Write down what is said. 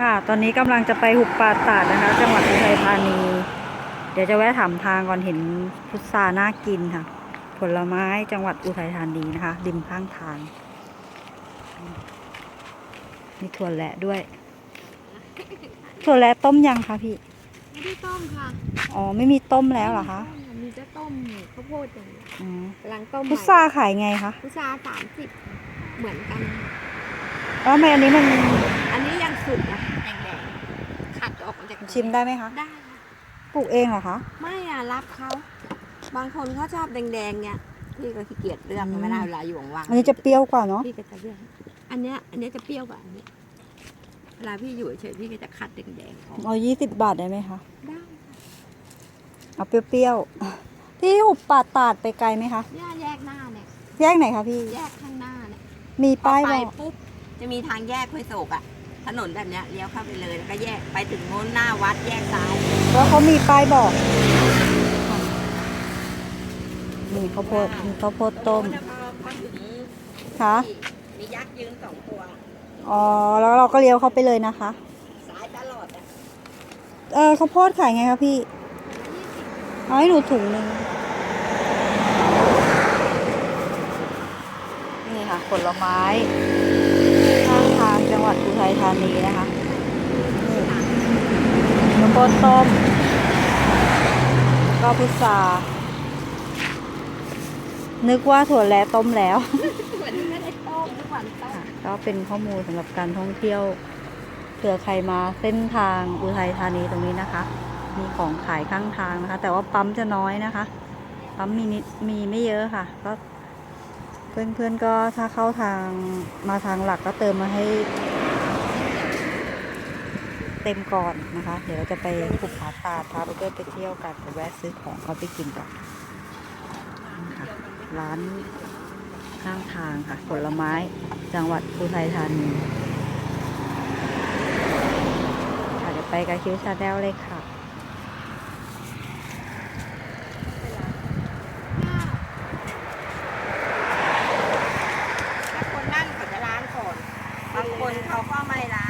ค่ะ ตอนนี้กำลังจะไปหุบป่าตาดนะคะ จังหวัดอุทัยธานี เดี๋ยวจะแวะถามทางก่อนเห็นพุทราน่ากินค่ะ ผลไม้จังหวัดอุทัยธานีนะคะ ริมข้างทาง มีถั่วแระด้วย ถั่วแระต้มยังคะพี่ ไม่ได้ต้มค่ะ อ๋อ ไม่มีต้มแล้วเหรอคะ มีจะต้มข้าวโพดอย่างนี้อ๋อกำลังต้มพุทราขายไงคะ พุทราสามสิบเหมือนกันแล้วทำไมอันนี้มันอันนี้ยัง สุกนะแดงๆขัดออกมาจากชิมได้ไหมคะ ได้ค่ะปลูกเองเหรอคะ ไม่อะรับเขา บางคนเขาชอบแดงๆเนี่ยพี่ก็ขี้เกียจเลือกอืม ไม่ได้เวลาอยู่ว่างๆอันนี้จะเปรี้ยวกว่าเนาะพี่ก็จะเลือกอันเนี้ยอันเนี้ยจะเปรี้ยวกว่าอันนี้เวลาพี่อยู่เฉยๆพี่ก็จะขัดแดงๆออกเอายี่สิบบาทได้ไหมคะ ได้เอาเปรี้ยวๆที่หุบป่าตาดไปไกลไหมคะ เนี่ยแยกหน้าเนี่ย แยกไหนคะพี่ แยกข้างหน้าเนี่ยมีป้ายพอบไปอกปุ๊บจะมีทางแยกห้วยโศกอะ ถนนแบบเนี้ยเลี้ยวเข้าไปเลยแล้วก็แยกไปถึงโน้นหน้าวัดแยกซ้ายแล้วเขามีป้ายบอก นี่ข้าวโพดมีข้าวโพดต้มโน้นน่ะพอพอถึงคะที่มียักษ์ยืนสองตัวอ๋อ แล้วเราก็เลี้ยวเข้าไปเลยนะคะ ซ้ายตลอดอะเออข้าวโพดขายไงคะพี่ เอาให้หนูถุงหนึ่งนี่ค่ะ ผลไม้ข้างทางจังหวัดอุทัยธานีนะคะนี่ข้าวโพดต้มแล้วก็พุทรานึกว่าถั่วแระต้มแล้วเหมือนไม่ได้ต้มทุกวันต้มค่ะก็เป็นข้อมูลสำหรับการท่องเที่ยวเผื่อใครมาเส้นทางอุทัยธานีตรงนี้นะคะ มีของขายข้างทางนะคะ แต่ว่าปั๊มจะน้อยนะคะ ปั๊มมีนิดมีไม่เยอะค่ะ ก็เพื่อนๆก็ถ้าเข้าทางมาทางหลักก็เติมมาให้ เต็มก่อนนะคะ เดี๋ยวเราจะไปขุบผาตาพาเพื่อนๆไปเที่ยวกันไปแวะซื้อของเขาไปกินก่อนนี่ค่ะร้านข้างทางค่ะ ผลไม้จังหวัดอุทัยธานีค่ะเดี๋ยวไปกับคิวชาแนลเลยค่ะคนนั่งขาจะล้างก่อนบางคนเขาก็ไม่ล้าง